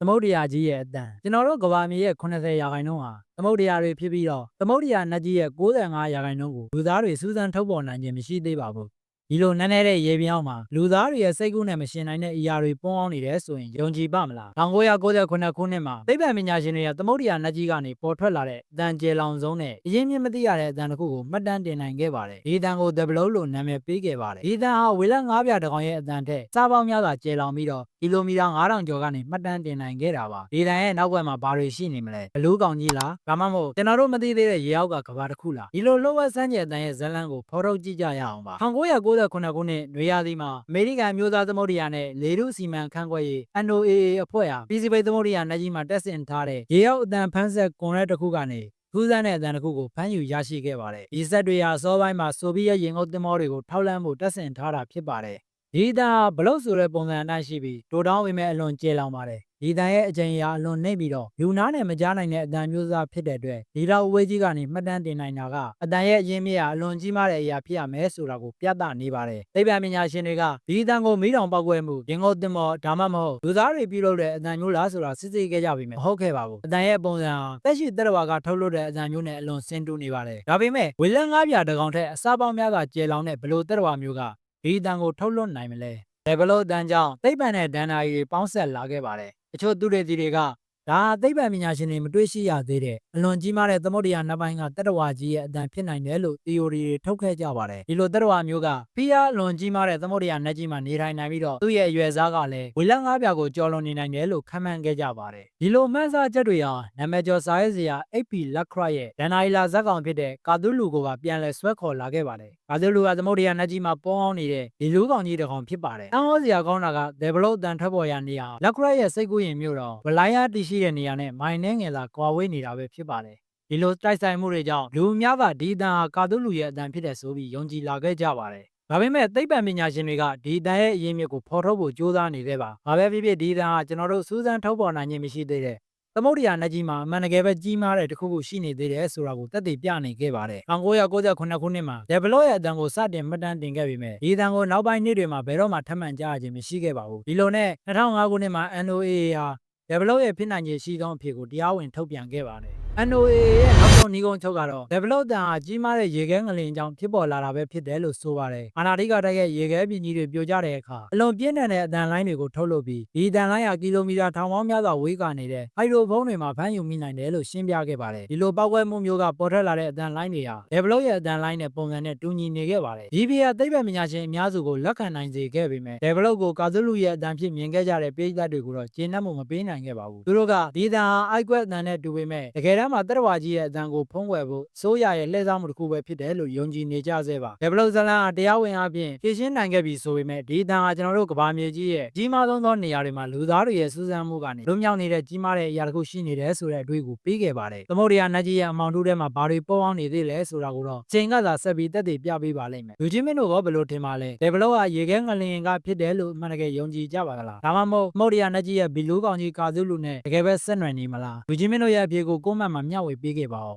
သမုဒ္ဒရာကြီးရဲ့အတန်ကျွန်တော်တို့ကဘာမြေရဲ့80ရာခိုင်နှုန်းဟာသမုဒ္ဒရာတွေဖြစ်ပြီးတော့သမုဒ္ဒရာနတ်ကြီးရဲ့95ရာခိုင်နှုန်းကိုလူသားတွေစူးစမ်းထုတ်ဖော်နိုင်ခြင်းမရှိသေးပါဘူး ဒီလိုနန်းနေတဲ့ရေပြောင်းမှာလူသားတွေရဲ့စိတ်ကူးနဲ့မရှင်နိုင်တဲ့အရာတွေပွန်းအောင်နေတယ်ဆိုရင်ယုံကြည်ပါမလား1998ခုနှစ်မှာသိပ္ပံပညာရှင်တွေကသမုဒ္ဒရာနတ်ကြီးကနေပေါ်ထွက်လာတဲ့အတန်ကျေလောင်ဆုံးနဲ့အရင်မြင့်မသိရတဲ့အတန်တစ်ခုကိုမှတ်တမ်းတင်နိုင်ခဲ့ပါတယ်ဒီအတန်ကို The Blow လို့နာမည်ပေးခဲ့ပါတယ်ဒီအတန်ဟာဝေလငါးပြားတစ်ကောင်ရဲ့အတန်ထက်စားပေါင်းများစွာကျေလောင်ပြီးတော့ကီလိုမီတာ9000ကျော်ကနေမှတ်တမ်းတင်နိုင်ခဲ့တာပါဒီတန်ရဲ့နောက်ွယ်မှာဘာတွေရှိနေမလဲဘလူးကောင်ကြီးလားဒါမှမဟုတ်ကျွန်တော်တို့မသိသေးတဲ့ရေအောက်ကကဘာတစ်ခုလားဒီလိုလှုပ်ဝက်ဆန်းကျယ်အတန်ရဲ့ဇလန်းကိုဖော်ထုတ်ကြည့်ကြရအောင်ပါ1998ခုနှစ်နွေရာသီမှာအမေရိကန်မျိုးသားသမုဒ္ဒရာနဲ့လေထုစီမံခန့်ခွဲရေး NOAA အဖွဲ့ဟာပြည်စီပိတ်သမုဒ္ဒရာနယ်ကြီးမှာတက်ဆင်ထားတဲ့ရေအောက်အတန်ဖန်းဆက်ကွန်ရက်တစ်ခုကနေထူးဆန်းတဲ့အတန်တစ်ခုကိုဖမ်းယူရရှိခဲ့ပါတယ်ဒီဆက်တွေဟာအစောပိုင်းမှာဆိုဗီယက်ရင်ငုတ်သင်္ဘောတွေကိုထောက်လှမ်းဖို့တက်ဆင်ထားတာဖြစ်ပါတယ် ဒီအတန်ဟာဘလုတ်ဆိုတဲ့ပုံစံအတိုင်းရှိပြီးတိုတောင်းပေမဲ့အလွန်ကျဲလောင်ပါတယ်ဒီတန်ရဲ့အကြိမ်အရာအလွန်နှိပ်ပြီးတော့လူနာနဲ့မကြားနိုင်တဲ့အတန်မျိုးစားဖြစ်တဲ့အတွက်ဒီလောက်အဝေးကြီးကနေမှတ်တမ်းတင်နိုင်တာကအတန်ရဲ့အရင်းမြစ်ဟာအလွန်ကြီးမားတဲ့အရာဖြစ်ရမယ်ဆိုတာကိုပြသနေပါတယ်။သိပ္ပံပညာရှင်တွေကဒီအတန်ကိုမီးတောင်ပောက်ကွဲမှုရင်ငုတ်တင်မောဒါမှမဟုတ်လူသားတွေပြုလုပ်တဲ့အတန်မျိုးလားဆိုတာစစ်ဆေးခဲ့ကြပြီမယ်။မဟုတ်ခဲ့ပါဘူး။အတန်ရဲ့ပုံစံဟာသက်ရှိသက်တော်ကထုတ်လုပ်တဲ့အတန်မျိုးနဲ့အလွန်ဆင်တူနေပါတယ်။ဒါပေမဲ့ဝေလန်းငါးပြာတကောင်ထက်အစားပေါင်းများစွာကျယ်လောင်တဲ့ဘလို့သက်တော်မျိုးက ဒီအတန်ကိုထုတ်လွှတ်နိုင်မလဲ။ level အတန်းကြောင့်သိပ္ပံနဲ့ဒဏ္ဍာရီတွေပေါင်းဆက်လာခဲ့ပါတယ်။တချို့သူတွေတီတွေက ဒါဟာသိပ္ပံပညာရှင်တွေမတွေ့ရှိရသေးတဲ့အလွန်ကြီးမားတဲ့သမုဒ္ဒရာနတ်ပိုင်းကတတဝါကြီးရဲ့အတန်ဖြစ်နိုင်တယ်လို့ theory တွေထုတ်ခဲ့ကြပါတယ်။ဒီလိုတတဝါမျိုးကဖိအားအလွန်ကြီးမားတဲ့သမုဒ္ဒရာနတ်ကြီးမှာနေထိုင်နိုင်ပြီးတော့သူ့ရဲ့အရွယ်စားကလည်းဝေလငါးပြာကိုကျော်လွန်နေနိုင်တယ်လို့ခန့်မှန်းခဲ့ကြပါတယ်။ဒီလိုမှန်းဆချက်တွေဟာနာမည်ကျော်စာရေးဆရာ AP Lovecraft ရဲ့ဒဏ္ဍာရီလာဇက်ကောင်ဖြစ်တဲ့ကာသူလူကိုပါပြန်လည်ဆွဲခေါ်လာခဲ့ပါတယ်။ကာသူလူကသမုဒ္ဒရာနတ်ကြီးမှာပေါအောင်နေတဲ့ဒီလူကောင်ကြီးတစ်ကောင်ဖြစ်ပါတယ်။အံ့ဩစရာကောင်းတာက develop အတန်ထွက်ပေါ်ရာနေရာ Lovecraft ရဲ့စိတ်ကူးရင်မြို့တော်ဗလိုင်းယာတည်ရှိတဲ့နေရာနဲ့မိုင်နဲ့ငယ်လာကွာဝေးနေတာပဲဖြစ်ပါတယ်။ဒီလိုတိုက်ဆိုင်မှုတွေကြောင့်လူအများကဒီအတန်ဟာကာသူလူရဲ့အတန်ဖြစ်တဲ့ဆိုပြီးယုံကြည်လာခဲ့ကြပါတယ်။ဒါပေမဲ့သိပ္ပံပညာရှင်တွေကဒီအတန်ရဲ့အရင်းမြစ်ကိုဖော်ထုတ်ဖို့ကြိုးစားနေသေးပါ။ဘာပဲဖြစ်ဖြစ်ဒီအတန်ဟာကျွန်တော်တို့စူးစမ်းထုတ်ဖော်နိုင်ခြင်းမရှိသေးတဲ့သမုဒ္ဒရာနတ်ကြီးမှာအမှန်တကယ်ပဲကြီးမားတဲ့တစ်ခုခုရှိနေသေးတယ်ဆိုတာကိုသက်သေပြနေခဲ့ပါတယ်။1998ခုနှစ်မှာ Develop ရဲ့အတန်ကိုစတင်မှတ်တမ်းတင်ခဲ့ပေမဲ့ဒီအတန်ကိုနောက်ပိုင်းနှစ်တွေမှာဘယ်တော့မှထပ်မံကြားရခြင်းမရှိခဲ့ပါဘူး။ဒီလိုနဲ့2005ခုနှစ်မှာ NOAA ဟာ develop ရဲ့ဖြစ်နိုင်ခြေရှိသောအဖြစ်ကိုတရားဝင်ထုတ်ပြန်ခဲ့ပါတယ်။ NOA ရဲ့နောက်ဆုံးနှီးကုန်းချုပ်ကတော့ develop တန်ဟာကြီးမားတဲ့ရေခဲငလင်ကြောင့်ဖြစ်ပေါ်လာတာပဲဖြစ်တယ်လို့ဆိုပါတယ်။အာနာတိကတိုက်ရဲ့ရေခဲပြင်ကြီးတွေပြိုကျတဲ့အခါအလွန်ပြင်းထန်တဲ့အတန်လိုင်းတွေကိုထုတ်လုပ်ပြီးဒီအတန်လိုင်းဟာကီလိုမီတာထောင်ပေါင်းများစွာဝေးကွာနေတဲ့ဟိုက်ဒရိုဖုန်းတွေမှာဖမ်းယူမိနိုင်တယ်လို့ရှင်းပြခဲ့ပါတယ်။ဒီလိုပောက်ကွဲမှုမျိုးကပေါ်ထွက်လာတဲ့အတန်လိုင်းတွေဟာ develop ရဲ့အတန်လိုင်းနဲ့ပုံစံနဲ့တူညီနေခဲ့ပါတယ်။ DB ကသိပ္ပံပညာရှင်အများစုကိုလက်ခံနိုင်စေခဲ့ပေမဲ့ develop ကိုကာဇလူရဲ့အတန်ဖြစ်မြင်ခဲ့ကြတဲ့ပြည်သက်တွေကိုတော့ကျေနပ်မှုမပေးနိုင်ခဲ့ပါဘူး။သူတို့ကဒီအတန်ဟာအိုက်ကွက်အတန်နဲ့တူပေမဲ့တကယ်တမ်းမှာတရဝါကြီးရဲ့အတန်ကိုဖုံးကွယ်ဖို့စိုးရရဲ့လှည့်စားမှုတစ်ခုပဲဖြစ်တယ်လို့ယုံကြည်နေကြဆဲပါ။ develop ဇလန်ဟာတရားဝင်အပြင်ဖြည့်ရှင်းနိုင်ခဲ့ပြီဆိုပေမဲ့ဒီအတန်ဟာကျွန်တော်တို့ကဘာမြေကြီးရဲ့ကြီးမားဆုံးသောနေရာတွေမှာလူသားတွေရဲ့စူးစမ်းမှုကနေလွတ်မြောက်နေတဲ့ကြီးမားတဲ့အရာတစ်ခုရှိနေတယ်ဆိုတဲ့အတွေ့ကိုပေးခဲ့ပါတယ်။သမုဒ္ဒရာနတ်ကြီးရဲ့အမောင်တူးထဲမှာဘာတွေပေါ်အောင်နေသေးလဲဆိုတာကိုတော့ချိန်ကသာဆက်ပြီးတက်တည်ပြပေးပါလိမ့်မယ်။လူချင်းမင်းတို့ကဘယ်လိုထင်ပါလဲ။ develop ကရေခဲငလျင်ကဖြစ်တယ်လို့အမှန်တကယ်ယုံကြည်ကြပါကလား။ဒါမှမဟုတ်သမုဒ္ဒရာနတ်ကြီးရဲ့ဘီလူးကောင်ကြီးကာသူလူနဲ့တကယ်ပဲဆက်နွယ်နေမလား။လူချင်းမင်းတို့ရဲ့အဖြေကိုကိုမန့်မှာမျှဝေပေးခဲ့ပါဦး